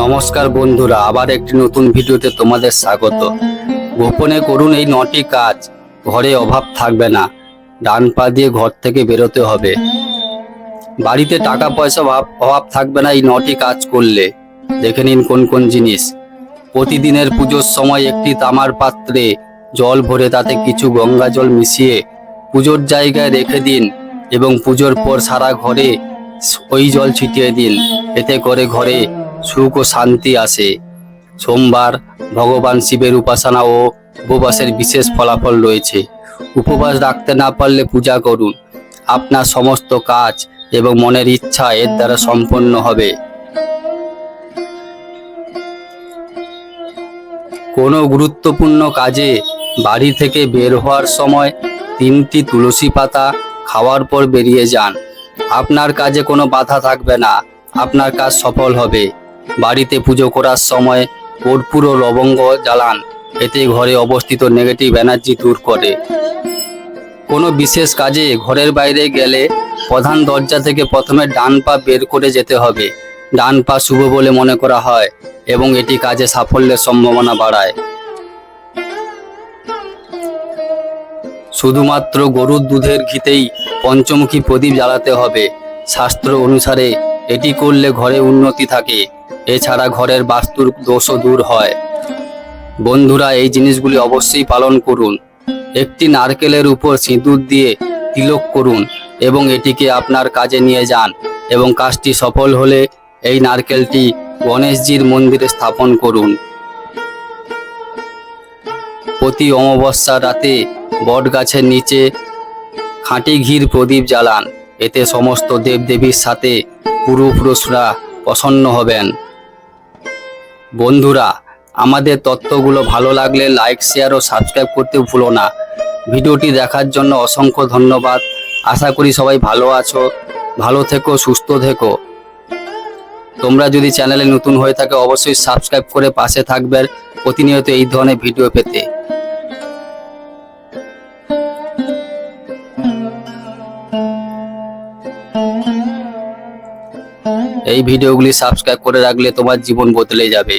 নমস্কার বন্ধুরা, আবার একটি নতুন ভিডিওতে তোমাদের স্বাগত। গোপনে করুন এই নটি কাজ, ঘরে অভাব থাকবে না, ডান পা দিয়ে ঘর থেকে বেরোতে হবে। বাড়িতে টাকা পয়সা অভাব থাকবে না এই নটি কাজ করলে। দেখে নিন কোন কোন জিনিস। প্রতিদিনের পুজোর সময় একটি তামার পাত্রে জল ভরে তাতে কিছু গঙ্গা জল মিশিয়ে পুজোর জায়গায় রেখে দিন এবং পুজোর পর সারা ঘরে ওই জল ছিটিয়ে দিন। এতে করে ঘরে সুখ ও শান্তি আসে। সোমবার ভগবান শিবের উপাসনা ও উপবাসের বিশেষ ফলাফল রয়েছে। উপবাস রাখতে না পারলে পূজা করুন। আপনার সমস্ত কাজ এবং মনের ইচ্ছা এর দ্বারা সম্পন্ন হবে। কোনো গুরুত্বপূর্ণ কাজে বাড়ি থেকে বের হওয়ার সময় তিনটি তুলসী পাতা খাওয়ার পর বেরিয়ে যান। আপনার কাজে কোনো বাধা থাকবে না। আপনার কাজ সফল হবে। বাড়িতে পুজো করার সময় কর্পূর ও লবঙ্গ জ্বালান। এতে ঘরে অবস্থিত নেগেটিভ এনার্জি দূর করে। কোনো বিশেষ কাজে ঘরের বাইরে গেলে প্রধান দরজা থেকে প্রথমে ডান পা বের করে যেতে হবে। ডান পা শুভ বলে মনে করা হয় এবং এটি কাজে সাফল্যের সম্ভাবনা বাড়ায়। শুধুমাত্র গরুর দুধের ঘিতেই পঞ্চমুখী প্রদীপ জ্বালাতে হবে। শাস্ত্র অনুসারে এটি করলে ঘরে উন্নতি থাকে। এছাড়া ঘরের বাস্তুর দোষও দূর হয়। বন্ধুরা, এই জিনিসগুলি অবশ্যই পালন করুন। একটি নারকেলের উপর সিঁদুর দিয়ে তিলক করুন এবং এটিকে আপনার কাজে নিয়ে যান এবং কাজটি সফল হলে এই নারকেলটি গণেশজির মন্দিরে স্থাপন করুন। প্রতি অমাবস্যা রাতে বট গাছের নিচে খাঁটি ঘির প্রদীপ জ্বালান। এতে সমস্ত দেবদেবীর সাথে পুরুপুরুষরা প্রসন্ন হবেন। বন্ধুরা, আমাদের তত্ত্বগুলো ভালো লাগলে লাইক শেয়ার ও সাবস্ক্রাইব করতে ভুলো না। ভিডিওটি দেখার জন্য অসংখ্য ধন্যবাদ। আশা করি সবাই ভালো আছো, ভালো থেকো, সুস্থ থেকো। তোমরা যদি চ্যানেলে নতুন হয়ে থাকে, অবশ্যই সাবস্ক্রাইব করে পাশে থাকবে প্রতিনিয়ত এই ধরনের ভিডিও পেতে। এই ভিডিওগুলি সাবস্ক্রাইব করে রাখলে তোমার জীবন বদলে যাবে।